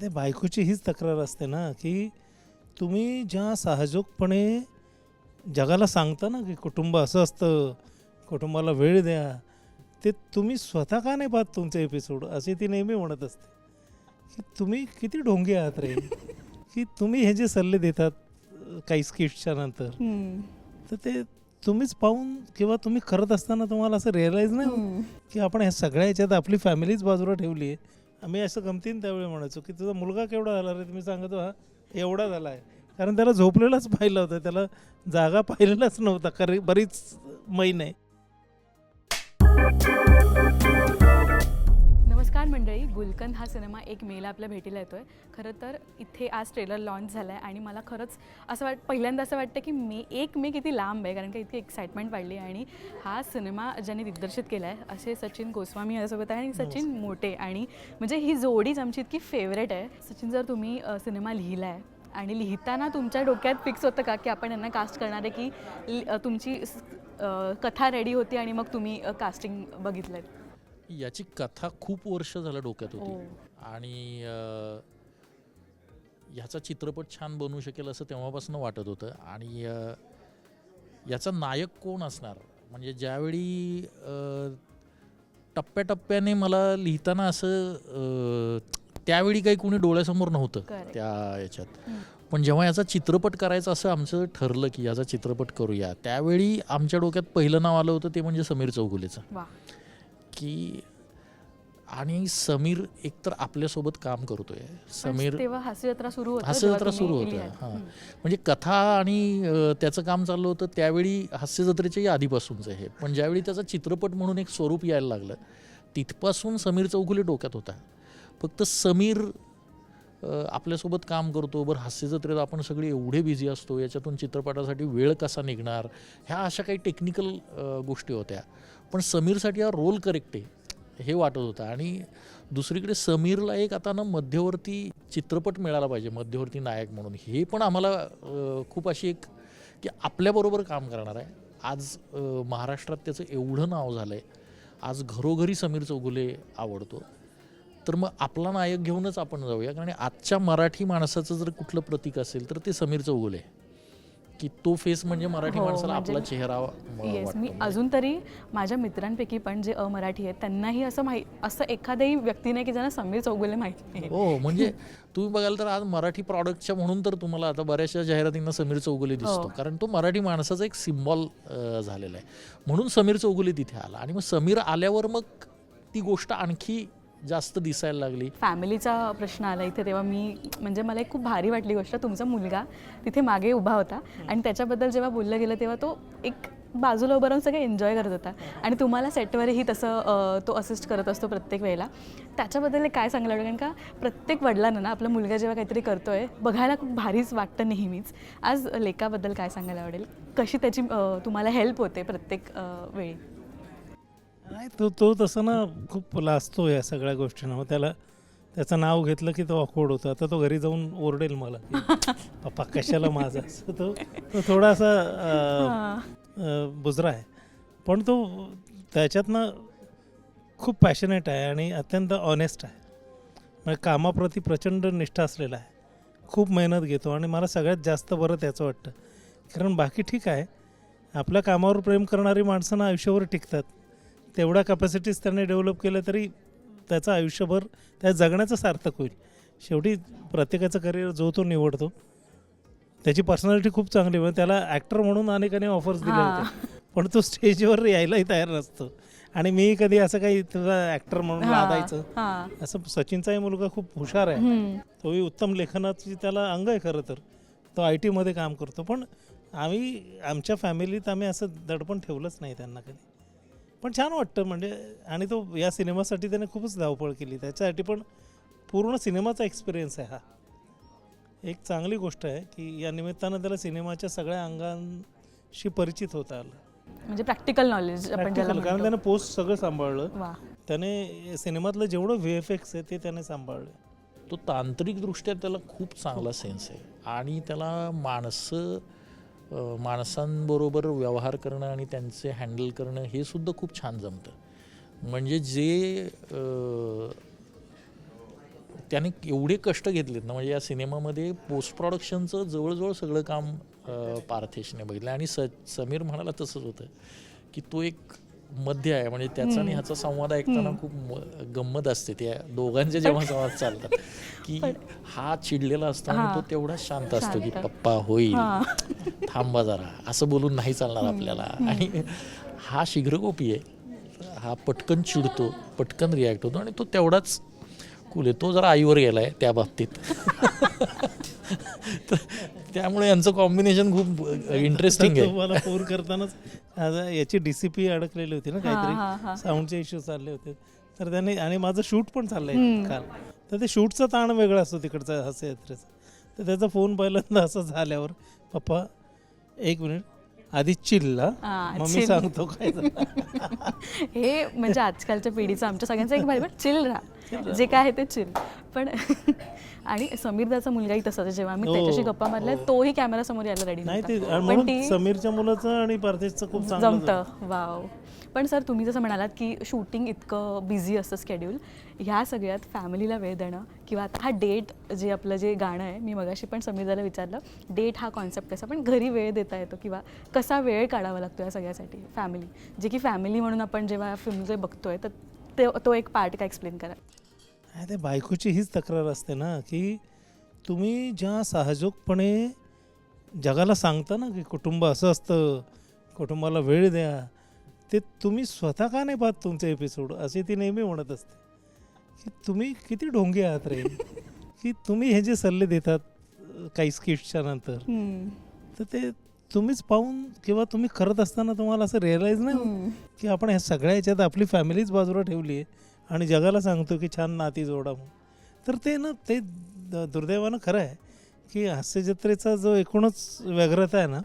नाही ते बायकोची हीच तक्रार असते ना की तुम्ही ज्या साहजोगपणे जगाला सांगता ना की कुटुंब असं असतं कुटुंबाला वेळ द्या ते तुम्ही स्वतः का नाही पाहत तुमचे एपिसोड असे ती नेहमी म्हणत असते की तुम्ही किती ढोंगे आहात रे की तुम्ही हे जे सल्ले देतात काही स्किट्सच्या नंतर. तर ते तुम्हीच पाहून किंवा तुम्ही करत असताना तुम्हाला असं रिअलाईज नाही. की आपण ह्या सगळ्या ह्याच्यात आपली फॅमिलीच बाजूला ठेवली आहे आम्ही असं गमतीन त्यावेळी म्हणायचो की तुझा मुलगा केवढा झाला रे? तुम्ही सांगतो हा एवढा झाला आहे कारण त्याला झोपलेलाच पाहिलं होतं त्याला जागा पाहिलेलाच नव्हता खरी बरीच महिने. नमस्कार मंडळी गुलकंद हा सिनेमा एक मेला आपल्या भेटीला येतो आहे खरं तर इथे आज ट्रेलर लॉन्च झाला आहे आणि मला खरंच असं वाट पहिल्यांदा असं वाटतं की मे एक मे किती लांब आहे कारण का इतकी एक्साइटमेंट वाढली आहे आणि हा सिनेमा ज्यांनी दिग्दर्शित केला आहे असे सचिन गोस्वामी यासोबत आहे आणि सचिन मोठे आणि म्हणजे ही जोडीच आमची इतकी फेवरेट आहे. सचिन जर तुम्ही सिनेमा लिहिला आहे आणि लिहिताना तुमच्या डोक्यात फिक्स होतं का की आपण यांना कास्ट करणार आहे की तुमची कथा रेडी होती आणि मग तुम्ही कास्टिंग बघितलं याची कथा खूप वर्ष झालं डोक्यात हो. होती आणि अं, ह्याचा चित्रपट छान बनवू शकेल असं तेव्हापासून वाटत होतं आणि अं, याचा नायक कोण असणार म्हणजे ज्यावेळी अं, टप्प्याटप्प्याने मला लिहिताना असं अं, त्यावेळी काही कोणी डोळ्यासमोर नव्हतं Correct. त्या याच्यात. पण जेव्हा याचा चित्रपट करायचा असं आमचं ठरलं की याचा चित्रपट करूया त्यावेळी आमच्या डोक्यात पहिलं नाव आलं होतं ते म्हणजे समीर चौगुलेचं वा की आणि समीर एकतर आपल्यासोबत काम करतोय. समीर तेव्हा हास्यजत्रा सुरू होतं हास्यजत्रा सुरू होतं. हां. म्हणजे कथा आणि त्याचं काम चाललं होतं त्यावेळी हास्यजत्रेच्याही आधीपासूनचं हे. पण ज्यावेळी त्याचा चित्रपट म्हणून एक स्वरूप यायला लागलं तिथपासून समीर चौगुले डोक्यात होता. फक्त समीर आपल्यासोबत काम करतो बरं हास्यजत्रेत आपण सगळे एवढे बिझी असतो याच्यातून चित्रपटासाठी वेळ कसा निघणार? ह्या अशा काही टेक्निकल गोष्टी होत्या. पण समीरसाठी हा रोल करेक्ट आहे हे वाटत होतं. आणि दुसरीकडे समीरला एक आता ना मध्यवर्ती चित्रपट मिळाला पाहिजे मध्यवर्ती नायक म्हणून. हे पण आम्हाला खूप अशी एक की आपल्याबरोबर काम करणार आहे. आज महाराष्ट्रात त्याचं एवढं नाव झालं आहे आज घरोघरी समीर चौगुले आवडतो. तर मग आपला नायक घेऊनच आपण जाऊया. कारण आजच्या मराठी माणसाचं जर कुठलं प्रतीक असेल तर ते समीर चौगुले. आहे. की तो फेस म्हणजे मराठी हो, माणसाला म्हणजे- आपला चेहरा येस वाटतो. मी अजून तरी माझ्या मित्रांपैकी पण जे अमराठी आहेत त्यांनाही असं माही असं एखादंही व्यक्ती नाही की ज्यांना समीर चौगुले माहिती नाही हो म्हणजे तुम्ही बघाल तर आज मराठी प्रॉडक्टच्या म्हणून तर तुम्हाला आता बऱ्याचशा जाहिरातींना समीर चौगुले दिसतो हो. कारण तो मराठी माणसाचा एक सिम्बॉल झालेला आहे म्हणून समीर चौगुले तिथे आला आणि मग समीर आल्यावर मग ती गोष्ट आणखी जास्त दिसायला लागली. फॅमिलीचा प्रश्न आला इथे तेव्हा मी म्हणजे मला एक खूप भारी वाटली गोष्ट तुमचा मुलगा तिथे मागे उभा होता आणि त्याच्याबद्दल जेव्हा बोललं गेलं तेव्हा तो एक बाजूला उभं राहून सगळे एन्जॉय करत होता. आणि तुम्हाला सेटवरही तसं तो असिस्ट करत असतो प्रत्येक वेळेला. त्याच्याबद्दल काय सांगायला आवडेल? कारण का प्रत्येक वडिलांना ना आपला मुलगा जेव्हा काहीतरी करतो आहे बघायला खूप भारीच वाटतं नेहमीच. आज लेकाबद्दल काय सांगायला आवडेल? कशी त्याची तुम्हाला हेल्प होते प्रत्येक वेळी? नाही तो तो तसं ना खूप लाजतो या सगळ्या गोष्टींना. मग त्याला त्याचं नाव घेतलं की तो ऑकवर्ड होतो. आता तो घरी जाऊन ओरडेल मला की, पप्पा कशाला माझा? असं तो तो थोडासा अं. अं, बुजरा आहे. पण तो त्याच्यातनं खूप पॅशनेट आहे आणि अत्यंत ऑनेस्ट आहे. म्हणजे कामाप्रती प्रचंड निष्ठा असलेला आहे. खूप मेहनत घेतो आणि मला सगळ्यात जास्त बरं त्याचं वाटतं. कारण बाकी ठीक आहे. आपल्या कामावर प्रेम करणारी माणसं ना आयुष्यभर टिकतात. तेवढ्या कॅपॅसिटीज त्याने डेव्हलप केलं तरी त्याचं आयुष्यभर त्या जगण्याचं सार्थक होईल शेवटी प्रत्येकाचं करिअर जो तो निवडतो त्याची पर्सनॅलिटी खूप चांगली म्हणजे त्याला ॲक्टर म्हणून अनेकाने ऑफर्स दिल्या हां. होत्या पण तो स्टेजवर यायलाही तयार नसतो आणि मी कधी असं काही तुझा ॲक्टर म्हणून. लादायचं. असं सचिनचाही मुलगा खूप हुशार आहे. तोही उत्तम लेखनाची त्याला अंग आहे खरं तर तो आय टीमध्ये काम करतो पण आम्ही आमच्या फॅमिलीत आम्ही असं दडपण ठेवलंच नाही त्यांना कधी पण छान वाटतं. म्हणजे आणि तो या सिनेमासाठी त्याने खूपच धावपळ केली. त्याच्यासाठी पण पूर्ण सिनेमाचा एक्सपिरियन्स आहे हा. एक चांगली गोष्ट आहे की या निमित्तानं त्याला सिनेमाच्या सगळ्या अंगांशी परिचित होता आलं. म्हणजे प्रॅक्टिकल नॉलेज आपण ज्याला Practical, कारण. त्याने पोस्ट सगळं सांभाळलं. त्याने सिनेमातलं जेवढं व्ही एफ एक्स आहे ते त्याने सांभाळलं. तो तांत्रिकदृष्ट्या त्याला खूप चांगला सेन्स आहे. आणि त्याला माणसं माणसांबरोबर व्यवहार करणं आणि त्यांचे हँडल करणं हे सुद्धा खूप छान जमतं. म्हणजे जे त्याने एवढे कष्ट घेतलेत ना म्हणजे या सिनेमामध्ये पोस्ट प्रॉडक्शनचं जवळजवळ सगळं काम पार्थेशने बघितलं. आणि स समीर म्हणाला तसंच होतं की तो एक मध्य आहे म्हणजे त्याचा आणि ह्याचा संवाद ऐकताना खूप म- गंमत असते त्या दोघांचे जेव्हा संवाद चालतात. की हा चिडलेला असतो आणि तो तेवढा शांत असतो की. पप्पा होईल. थांबा जरा. असं बोलून नाही चालणार आपल्याला. आणि हा शीघ्रकोपी आहे. हा पटकन चिडतो पटकन रिॲक्ट होतो आणि तो तेवढाच कुल आहे. तो जरा आईवर गेलाय त्या बाबतीत. तर त्यामुळे यांचं कॉम्बिनेशन खूप इंटरेस्टिंग आहे. फोन करतानाच आता याची डीसीपी अडकलेली होती ना हा, हा, काहीतरी. साऊंडचे इश्यू चालले होते. तर त्याने आणि माझं शूट पण चाललंय काल. तर ते शूटचा ताण वेगळा असतो तिकडचा हास्य यात्रेचा तर त्याचा फोन पहिल्यांदा असं झाल्यावर पप्पा एक मिनिट आधी चिल्ला हा, मग मी chill. सांगतो काय झालं. हे म्हणजे आजकालच्या पिढीचं आमच्या सगळ्यांचं एक भाई चिल राहा जे काय आहे ते चिल पण आणि समीरदाचा मुलगाही तसाच आहे. जेव्हा आम्ही हो, त्याच्याशी गप्पा मारल्या हो. तोही कॅमेरा समोर यायला रेडी नाही ते आणि पण म्हणून ती समीरच्या मुलाचं आणि पार्थेशचं खूप चांगलं. जमतं वाव पण सर तुम्ही जसं म्हणालात की शूटिंग इतकं बिझी असतं स्केड्यूल ह्या सगळ्यात फॅमिलीला वेळ देणं किंवा आता हा डेट जे आपलं जे गाणं आहे मी मगाशी पण समीरदाला विचारलं डेट हा कॉन्सेप्ट कसा? पण घरी वेळ देता येतो किंवा कसा वेळ काढावा लागतो या सगळ्यासाठी फॅमिली जे की फॅमिली म्हणून आपण जेव्हा फिल्म जे बघतोय तर ते तो एक पार्ट का एक्सप्लेन करा? ते बायकोची हीच तक्रार असते ना की तुम्ही ज्या साहजोगपणे जगाला सांगता ना की कुटुंब असं असतं कुटुंबाला वेळ द्या ते तुम्ही स्वतः का नाही पाहत तुमचे एपिसोड असे ती नेहमी म्हणत असते. की तुम्ही किती ढोंगे आहात रे. की तुम्ही हे जे सल्ले देतात काही स्किट्सच्या नंतर तर ते तुम्हीच पाहून किंवा तुम्ही करत असताना तुम्हाला असं रिअलाईज नाही की आपण ह्या सगळ्या ह्याच्यात आपली फॅमिलीच बाजूला ठेवली आहे आणि जगाला सांगतो की छान नाती जोडा म्हणून. तर ते ना ते दुर्दैवानं खरं आहे की हास्य जत्रेचा जो एकूणच व्यग्रता आहे ना.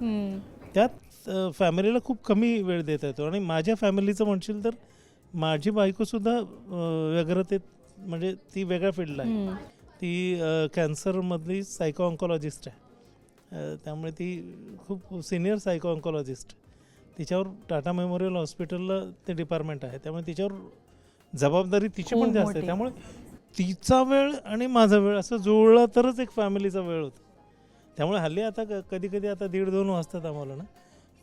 त्यात फॅमिलीला खूप कमी वेळ देता येतो. आणि माझ्या फॅमिलीचं म्हणशील तर माझी बायकोसुद्धा व्यग्रतेत म्हणजे ती वेगळ्या फील्डला आहे. ती कॅन्सरमधली सायको ऑन्कॉलॉजिस्ट आहे. त्यामुळे ती खूप सिनियर सायको ऑन्कॉलॉजिस्ट तिच्यावर टाटा मेमोरियल हॉस्पिटलला ते डिपार्टमेंट आहे. त्यामुळे तिच्यावर जबाबदारी तिची पण जास्त आहे. त्यामुळे तिचा वेळ आणि माझा वेळ असं जुळला तरच एक फॅमिलीचा वेळ होतो. त्यामुळे हल्ली आता कधी कधी आता दीड दोन वाजतात आम्हाला ना.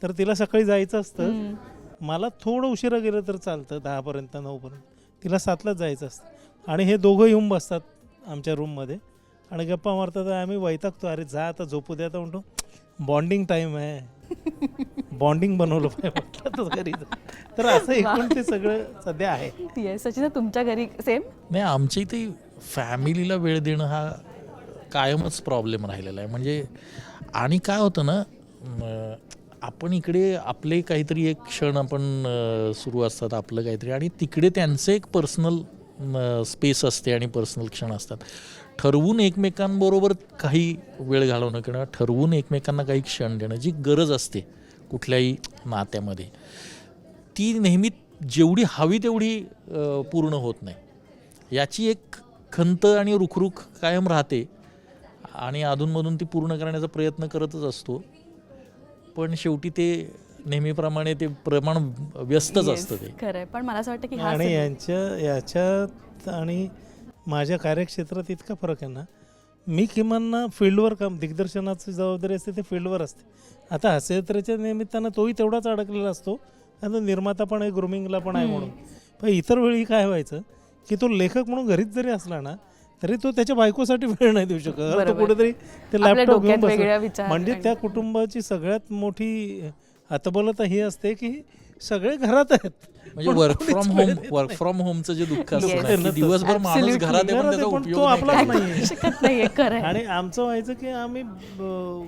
तर तिला सकाळी जायचं असतं. मला थोडं उशिरा गेलं तर चालतं दहापर्यंत नऊपर्यंत. तिला सातलाच जायचं असतं. आणि हे दोघं येऊन बसतात आमच्या रूममध्ये. आणि गप्पा मारतात आम्ही वैतागतो. अरे जा आता झोपू द्या तर म्हणतो बॉन्डिंग टाईम आहे. बॉन्डिंग बनवलं पाहिजे घरी. तर असं एकूण ते सगळं सध्या आहे. येस सचिन तुमच्या घरी सेम नाही आमच्या इथे फॅमिलीला वेळ देणं हा कायमच प्रॉब्लेम राहिलेला आहे. म्हणजे आणि काय होतं ना आपण इकडे आपले काहीतरी एक क्षण आपण सुरू असतात आपलं काहीतरी. आणि तिकडे त्यांचं एक पर्सनल स्पेस असते आणि पर्सनल क्षण असतात. ठरवून एकमेकांबरोबर काही वेळ घालवणं किंवा ठरवून एकमेकांना काही क्षण देणं जी गरज असते कुठल्याही नात्यामध्ये ती नेहमी जेवढी हवी तेवढी पूर्ण होत नाही. याची एक खंत आणि रुखरुख कायम राहते आणि अधूनमधून ती पूर्ण करण्याचा प्रयत्न करतच असतो. पण शेवटी ते नेहमीप्रमाणे ते प्रमाण व्यस्तच असतं ते. खरंय. पण मला असं वाटतं की हा आणि यांच्या याच्यात आणि माझ्या कार्यक्षेत्रात इतका फरक आहे ना मी किमान ना फील्डवर काम दिग्दर्शनाची जबाबदारी असते ते फील्डवर असते. आता हास्ययात्रेच्या निमित्तानं तोही तेवढाच अडकलेला असतो. आणि तो निर्माता पण आहे ग्रुमिंगला पण आहे म्हणून. पण इतर वेळी काय व्हायचं की तो लेखक म्हणून घरीच जरी असला ना तरी तो त्याच्या बायकोसाठी वेळ नाही देऊ शकत तो. कुठेतरी ते लॅपटॉप घेऊन विचार म्हणजे त्या कुटुंबाची सगळ्यात मोठी हतबलता ही असते की सगळे घरात आहेत म्हणजे work from home work. From होमचं जे दुःख. असतं दिवसभर माणूस. घरात तो आपलाच. नाही. आणि आमचं व्हायचं की आम्ही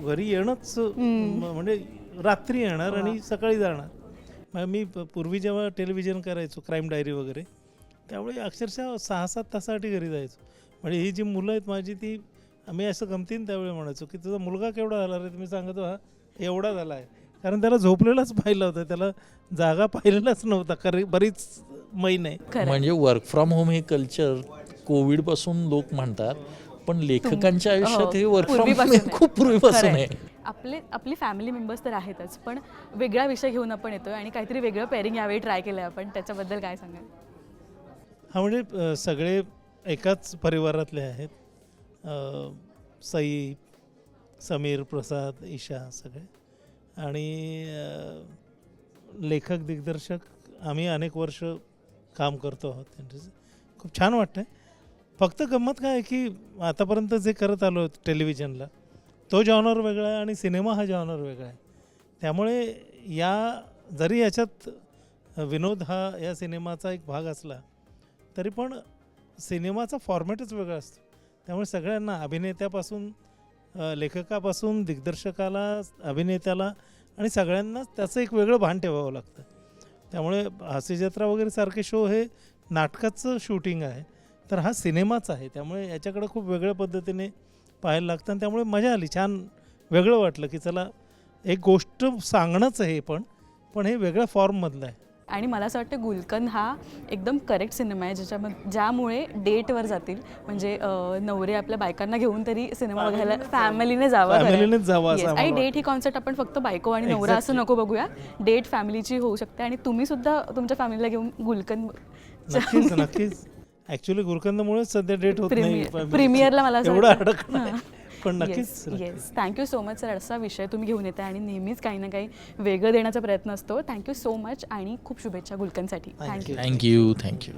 घरी येणंच म्हणजे रात्री येणार आणि सकाळी जाणार मी पूर्वी जेव्हा टेलिव्हिजन करायचो क्राईम डायरी वगैरे त्यावेळी अक्षरशः सहा सात तासासाठी घरी जायचो म्हणजे ही जी मुलं आहेत माझी ती आम्ही असं गमतीन त्यावेळी म्हणायचो की तुझा मुलगा केवढा झाला रे तुम्ही सांगतो हा एवढा झाला आहे कारण त्याला झोपलेलाच पाहिलं होतं त्याला जागा पाहिलेलाच नव्हता कारण बरीच महिने. म्हणजे वर्क फ्रॉम होम हे कल्चर कोविडपासून लोक म्हणतात पण लेखकांच्या हो, आयुष्यात हे वर्क फ्रॉम होम आहे. खूप पूर्वीपासून. आहे आपले आपली फॅमिली मेंबर्स तर आहेतच पण वेगळा विषय घेऊन आपण येतोय आणि काहीतरी वेगळं पेअरिंग यावेळी ट्राय केलंय आपण त्याच्याबद्दल काय सांगाल हा म्हणजे सगळे एकाच परिवारातले आहेत. अ, सई समीर प्रसाद ईशा सगळे. आणि अ, लेखक दिग्दर्शक आम्ही अनेक वर्ष काम करतो आहोत त्यांच्याचं खूप छान वाटतं आहे फक्त गंमत काय आहे की आतापर्यंत जे करत आलो टेलिव्हिजनला तो जॉनर वेगळा आहे आणि सिनेमा हा जॉनर वेगळा आहे. त्यामुळे या जरी याच्यात विनोद हा या सिनेमाचा एक भाग असला तरी पण सिनेमाचा फॉर्मॅटच वेगळा असतो. त्यामुळे सगळ्यांना अभिनेत्यापासून लेखकापासून दिग्दर्शकाला अभिनेत्याला आणि सगळ्यांनाच त्याचं एक वेगळं भान ठेवावं लागतं. त्यामुळे हास्यजत्रा वगैरे सारखे शो हे नाटकाचं शूटिंग आहे तर हा सिनेमाच आहे. त्यामुळे याच्याकडे खूप वेगळ्या पद्धतीने पाहायला लागतं आणि त्यामुळे मजा आली. छान वेगळं वाटलं की चला एक गोष्ट सांगणंच आहे हे पण पण हे वेगळ्या फॉर्ममधलं आहे. आणि मला असं वाटतं गुलकंद हा एकदम करेक्ट सिनेमा आहे ज्याच्यामध्ये ज्यामुळे डेटवर जातील म्हणजे नवरे आपल्या बायकांना घेऊन तरी सिनेमा बघायला फॅमिलीने जावं खरं. फॅमिलीनेच जावं असं Yes. आणि डेट ही कॉन्सेप्ट आपण फक्त बायको आणि नवरा असं. नको बघूया डेट फॅमिलीची होऊ शकते आणि तुम्ही सुद्धा तुमच्या फॅमिलीला घेऊन गुलकंद नक्कीच नक्कीच ऍक्च्युली गुलकंदमुळेच सध्या डेट होत. प्रीमियरला मला असं एवढं पण नक्कीच येस नक्कीच. Yes thank you so much sir असा विषय तुम्ही घेऊन येता आणि नेहमीच काही ना काही वेगळं देण्याचा प्रयत्न असतो. थँक्यू सो मच आणि खूप शुभेच्छा Thank thank you you. Thank you thank you